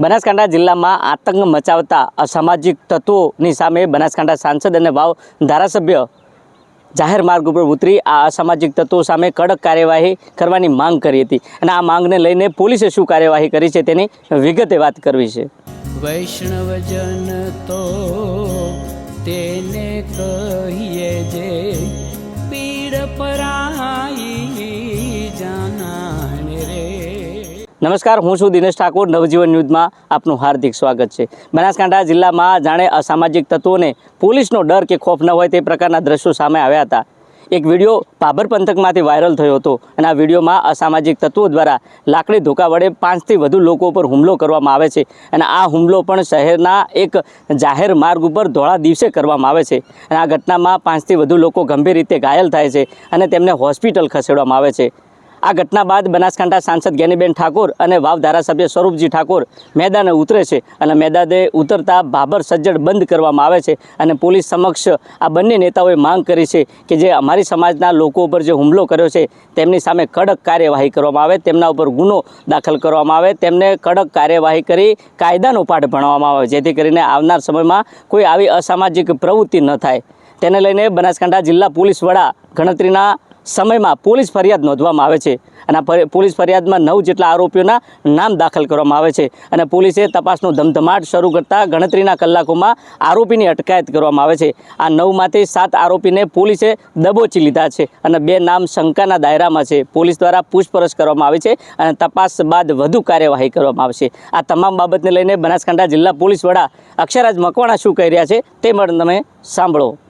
બનાસકાંઠા જિલ્લામાં આતંક મચાવતા અસામાજિક તત્વોની સામે બનાસકાંઠા સાંસદ અને વાવ ધારાસભ્ય જાહેર માર્ગ ઉપર ઉતરી આ અસામાજિક તત્વો સામે કડક કાર્યવાહી કરવાની માંગ કરી હતી. અને આ માંગને લઈને પોલીસે શું કાર્યવાહી કરી છે તેની વિગતે વાત કરવી છે. વૈષ્ણવજન તો તેને કહીએ જે પીડ પરાઈ નમસ્કાર, હું છું દિનેશ ઠાકોર, નવજીવન ન્યૂઝમાં આપનું હાર્દિક સ્વાગત છે. બનાસકાંઠા જિલ્લામાં જાણે અસામાજિક તત્વોને પોલીસનો ડર કે ખોફ ન હોય તે પ્રકારના દ્રશ્યો સામે આવ્યા હતા. એક વીડિયો ભાભર પંથકમાંથી વાયરલ થયો હતો અને આ વિડીયોમાં અસામાજિક તત્વો દ્વારા લાકડી ધોકા વડે પાંચથી વધુ લોકો પર હુમલો કરવામાં આવે છે અને આ હુમલો પણ શહેરના એક જાહેર માર્ગ ઉપર ધોળા દિવસે કરવામાં આવે છે. અને આ ઘટનામાં પાંચથી વધુ લોકો ગંભીર રીતે ઘાયલ થાય છે અને તેમને હોસ્પિટલ ખસેડવામાં આવે છે. આ ઘટના બાદ બનાસકાંઠા સાંસદ જ્ઞાનીબેન ઠાકોર અને વાવ ધારાસભ્ય સ્વરૂપજી ઠાકોર મેદાને ઉતરે છે અને મેદાને ઉતરતા ભાભર સજ્જડ બંધ કરવામાં આવે છે અને પોલીસ સમક્ષ આ બંને નેતાઓએ માંગ કરી છે કે જે અમારી સમાજના લોકો ઉપર જે હુમલો કર્યો છે તેમની સામે કડક કાર્યવાહી કરવામાં આવે, તેમના ઉપર ગુનો દાખલ કરવામાં આવે, તેમને કડક કાર્યવાહી કરી કાયદાનો પાઠ ભણવામાં આવે, જેથી કરીને આવનાર સમયમાં કોઈ આવી અસામાજિક પ્રવૃત્તિ ન થાય. તેને લઈને બનાસકાંઠા જિલ્લા પોલીસ વડા ગણતરીના સમયમાં પોલીસ ફરિયાદ નોંધવામાં આવે છે અને પોલીસ ફરિયાદમાં નવ જેટલા આરોપીઓના નામ દાખલ કરવામાં આવે છે અને પોલીસે તપાસનો ધમધમાટ શરૂ કરતાં ગણતરીના કલાકોમાં આરોપીની અટકાયત કરવામાં આવે છે. આ નવમાંથી સાત આરોપીને પોલીસે દબોચી લીધા છે અને બે નામ શંકાના દાયરામાં છે. પોલીસ દ્વારા પૂછપરછ કરવામાં આવી છે અને તપાસ બાદ વધુ કાર્યવાહી કરવામાં આવશે. આ તમામ બાબતને લઈને બનાસકાંઠા જિલ્લા પોલીસ વડા અક્ષરાજ મકવાણા શું કહી રહ્યા છે તે પણ તમે સાંભળો.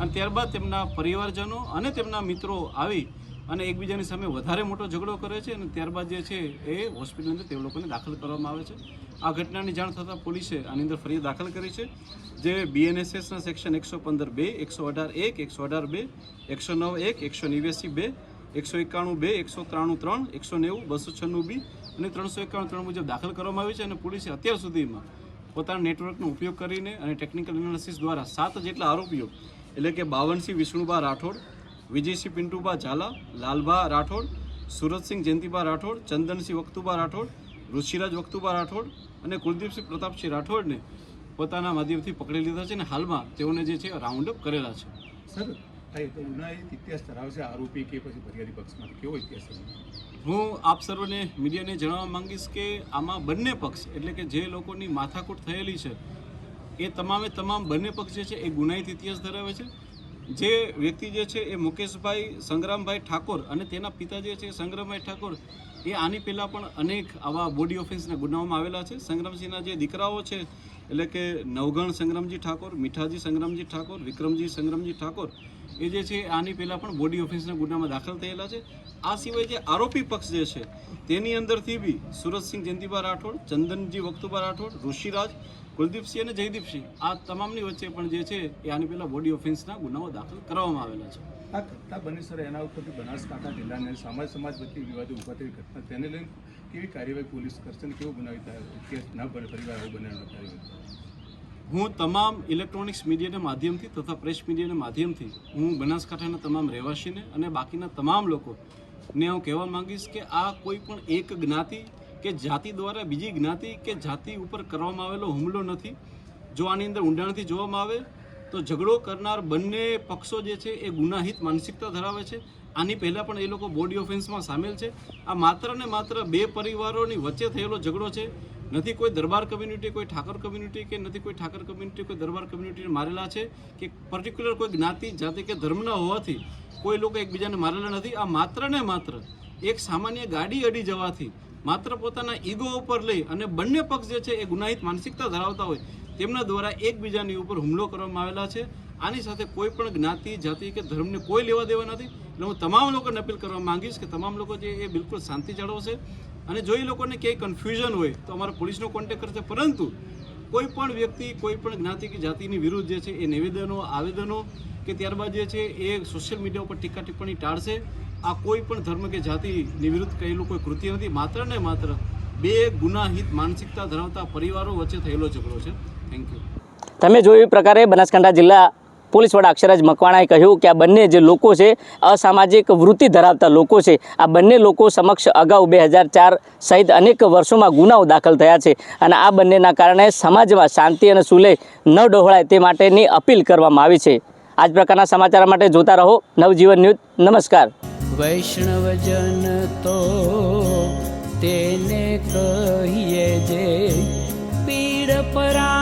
અને ત્યારબાદ તેમના પરિવારજનો અને તેમના મિત્રો આવી અને એકબીજાની સામે વધારે મોટો ઝઘડો કરે છે અને ત્યારબાદ જે છે એ હોસ્પિટલની અંદર તે લોકોને દાખલ કરવામાં આવે છે. આ ઘટનાની જાણ થતાં પોલીસે આની અંદર ફરિયાદ દાખલ કરી છે, જે બીએનએસએસના સેક્શન એકસો પંદર બે, એકસો અઢાર એક, એકસો અઢાર બે, એકસો નવ એક, એકસો નેવ્યાસી બે, એકસો એકાણું બે, એકસો ત્રાણું ત્રણ, એકસો નેવું, બસો છન્નું બી અને ત્રણસો એકાણું ત્રણ મુજબ દાખલ કરવામાં આવી છે અને પોલીસે અત્યાર સુધીમાં પોતાના નેટવર્કનો ઉપયોગ કરીને અને ટેકનિકલ એનાલિસિસ દ્વારા સાત જેટલા આરોપીઓ એટલે કે બાવનસિંહ વિષ્ણુભા રાઠોડ વિજયસિંહ પિન્ટુભા ઝાલા લાલભા રાઠોડ સુરતસિંહ જયંતિભા રાઠોડ ચંદનસિંહ વખતુભા રાઠોડ ઋષિરાજ વખતુભા રાઠોડ અને કુલદીપસિંહ પ્રતાપસિંહ રાઠોડને પોતાના માધ્યમથી પકડી લીધા છે અને હાલમાં તેઓને જે છે રાઉન્ડ અપ કરેલા છે. સર ઇતિહાસ ધરાવશે આરોપી કે પછી ફરિયાદી પક્ષમાં કેવો ઇતિહાસ હું આપ સર્વને મીડિયાને જણાવવા માંગીશ કે આમાં બંને પક્ષ એટલે કે જે લોકોની માથાકૂટ થયેલી છે એ તમામે તમામ બંને પક્ષ જે છે એ ગુનાહિત ઇતિહાસ ધરાવે છે. જે વ્યક્તિ જે છે એ મુકેશભાઈ સંગ્રામભાઈ ઠાકોર અને તેના પિતા જે છે સંગ્રામભાઈ ઠાકોર, એ આની પહેલાં પણ અનેક આવા બોડી ઓફિસના ગુનાઓમાં આવેલા છે. સંગ્રામસિંહના જે દીકરાઓ છે, એટલે કે નવગણ સંગ્રામજી ઠાકોર, મીઠાજી સંગ્રામજી ઠાકોર, વિક્રમજી સંગ્રામજી ઠાકોર એ જે છે, આની પહેલાં પણ બોડી ઓફિસના ગુનામાં દાખલ થયેલા છે. આ સિવાય જે આરોપી પક્ષ જે છે, તેની અંદરથી બી સુરતસિંહ જયંતિભા રાઠોડ, ચંદનજી વખતુભા રાઠોડ, ઋષિરાજ, કુલદીપસિંહ અને જયદીપસિંહ, આ તમામની વચ્ચે પણ જે છે, એ આની પહેલાં બોડી ઓફેન્સના ગુનાઓ દાખલ કરવામાં આવેલા છે. આ ઘટના સર, એના ઉપરથી બનાસકાંઠા જિલ્લાને સમાજ સમાજ વચ્ચે વિવાદો ઊભા થઈ. ઘટના તેને લઈને કેવી કાર્યવાહી પોલીસ કરશે કેવો બનાવી કેસ ન ભરે, પરિવાર આવો બને ન કાર્યવાહી હું તમામ ઇલેક્ટ્રોનિક્સ મીડિયાના માધ્યમથી તથા પ્રેસ મીડિયાના માધ્યમથી હું બનાસકાંઠાના તમામ રહેવાસીને અને બાકીના તમામ લોકોને હું કહેવા માંગીશ કે આ કોઈ પણ એક જ્ઞાતિ કે જાતિ દ્વારા બીજી જ્ઞાતિ કે જાતિ ઉપર કરવામાં આવેલો હુમલો નથી. જો આની અંદર ઊંડાણથી જોવામાં આવે તો ઝઘડો કરનાર બંને પક્ષો જે છે એ ગુનાહિત માનસિકતા ધરાવે છે. આની પહેલાં પણ એ લોકો બોડી ઓફેન્સમાં સામેલ છે. આ માત્ર ને માત્ર બે પરિવારોની વચ્ચે થયેલો ઝઘડો છે. નથી કોઈ દરબાર કમ્યુનિટી કોઈ ઠાકર કમ્યુનિટી કે નથી કોઈ ઠાકર કમ્યુનિટી કોઈ દરબાર કમ્યુનિટીને મારેલા છે કે પર્ટિક્યુલર કોઈ જ્ઞાતિ, જાતિ કે ધર્મના હોવાથી કોઈ લોકો એકબીજાને મારેલા નથી. આ માત્ર ને માત્ર એક સામાન્ય ગાડી અડી જવાથી માત્ર પોતાના ઈગો ઉપર લઈ અને બંને પક્ષ જે છે એ ગુનાહિત માનસિકતા ધરાવતા હોય તેમના દ્વારા એકબીજાની ઉપર હુમલો કરવામાં આવેલા છે. આની સાથે કોઈ પણ જ્ઞાતિ, જાતિ કે ધર્મને કોઈ લેવા દેવા નથી. એટલે હું તમામ લોકોને અપીલ કરવા માંગીશ કે તમામ લોકો જે એ બિલકુલ શાંતિ જાળવશે. અને જો એ લોકોને ક્યાંય કન્ફ્યુઝન હોય, તો અમારા પોલીસનો કોન્ટેક કરશે. પરંતુ કોઈ પણ વ્યક્તિ, કોઈ પણ જ્ઞાતિ કે જાતિની વિરુદ્ધ જે છે, એ નિવેદનો, આવેદનો કે ત્યારબાદ જે છે, એ સોશિયલ મીડિયા ઉપર ટીકા ટિપ્પણી ટાળશે. આ કોઈ પણ ધર્મ કે જાતિની વિરુદ્ધ કહેલું કોઈ કૃત્ય નથી. માત્ર ને માત્ર બે ગુનાહિત માનસિકતા ધરાવતા પરિવારો વચ્ચે થયેલો ઝઘડો છે. થેન્ક યુ તમે જોયું પ્રકારે બનાસકાંઠા જિલ્લા પોલીસ વડા અક્ષરાજ મકવાણાએ કહ્યું કે આ બંને જે લોકો છે, અસામાજિક વૃત્તિ ધરાવતા લોકો છે, આ બંને લોકો સમક્ષ અગાઉ બે હજાર ચાર સહિત અનેક વર્ષોમાં ગુનાઓ દાખલ થયા છે અને આ બંનેના કારણે સમાજમાં શાંતિ અને સુલેહ ન ડહોળાય તે માટેની અપીલ કરવામાં આવી છે. આ જ પ્રકારના સમાચાર માટે જોતા રહો નવજીવન ન્યૂઝ. નમસ્કાર. વૈષ્ણવજન તો તેને કહીએ જે પીડ પર